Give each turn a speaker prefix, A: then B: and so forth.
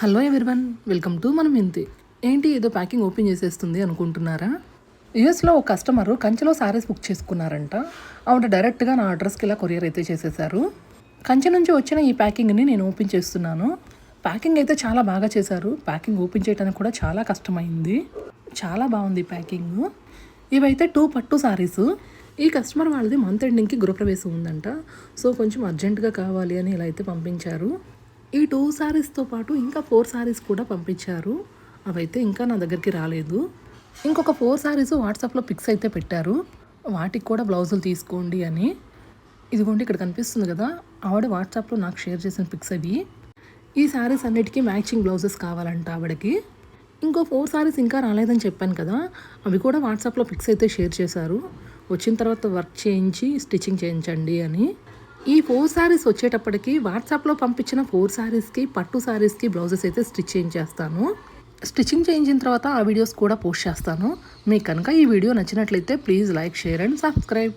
A: Hello everyone welcome to మనం ఇంతే ఏంటి ఏదో ప్యాకింగ్ ఓపెన్ చేసేస్తుంది అనుకుంటున్నారా? యూఎస్లో ఒక కస్టమర్ కంచెలో సారీస్ బుక్ చేసుకున్నారంట. ఆవిడ డైరెక్ట్గా నా అడ్రస్కి ఇలా కొరియర్ అయితే చేసేసారు. కంచె నుంచి వచ్చిన ఈ ప్యాకింగ్ని నేను ఓపెన్ చేస్తున్నాను. ప్యాకింగ్ అయితే చాలా బాగా చేశారు. ప్యాకింగ్ ఓపెన్ చేయడానికి కూడా చాలా కష్టమైంది. చాలా బాగుంది ప్యాకింగ్ ఇవైతే టూ పట్టు సారీస్ ఈ కస్టమర్ వాళ్ళది మంత్ ఎండింగ్కి గృహప్రవేశం ఉందంట. సో కొంచెం అర్జెంటుగా కావాలి అని ఇలా అయితే పంపించారు. ఈ టూ శారీస్తో పాటు ఇంకా ఫోర్ సారీస్ కూడా పంపించారు. అవైతే ఇంకా నా దగ్గరికి రాలేదు. ఇంకొక ఫోర్ సారీస్ వాట్సాప్లో పిక్స్ అయితే పెట్టారు. వాటికి కూడా బ్లౌజులు తీసుకోండి అని. ఇదిగోండి ఇక్కడ కనిపిస్తుంది కదా. ఆవిడ వాట్సాప్లో నాకు షేర్ చేసిన పిక్స్ అవి. ఈ శారీస్ అన్నిటికీ మ్యాచింగ్ బ్లౌజెస్ కావాలంట ఆవిడకి. ఇంకో ఫోర్ సారీస్ ఇంకా రాలేదని చెప్పాను కదా. అవి కూడా వాట్సాప్లో పిక్స్ అయితే షేర్ చేశారు. వచ్చిన తర్వాత వర్క్ చేయించి స్టిచ్చింగ్ చేయించండి అని. ఈ ఫోర్ సారీస్ వచ్చేటప్పటికి వాట్సాప్లో పంపించిన ఫోర్ సారీస్కి పట్టు సారీస్కి బ్లౌజెస్ అయితే స్టిచ్ చేయించేస్తాను స్టిచ్చింగ్ చేయించిన తర్వాత ఆ వీడియోస్ కూడా పోస్ట్ చేస్తాను. మీకు కనుక ఈ వీడియో నచ్చినట్లయితే please like share and subscribe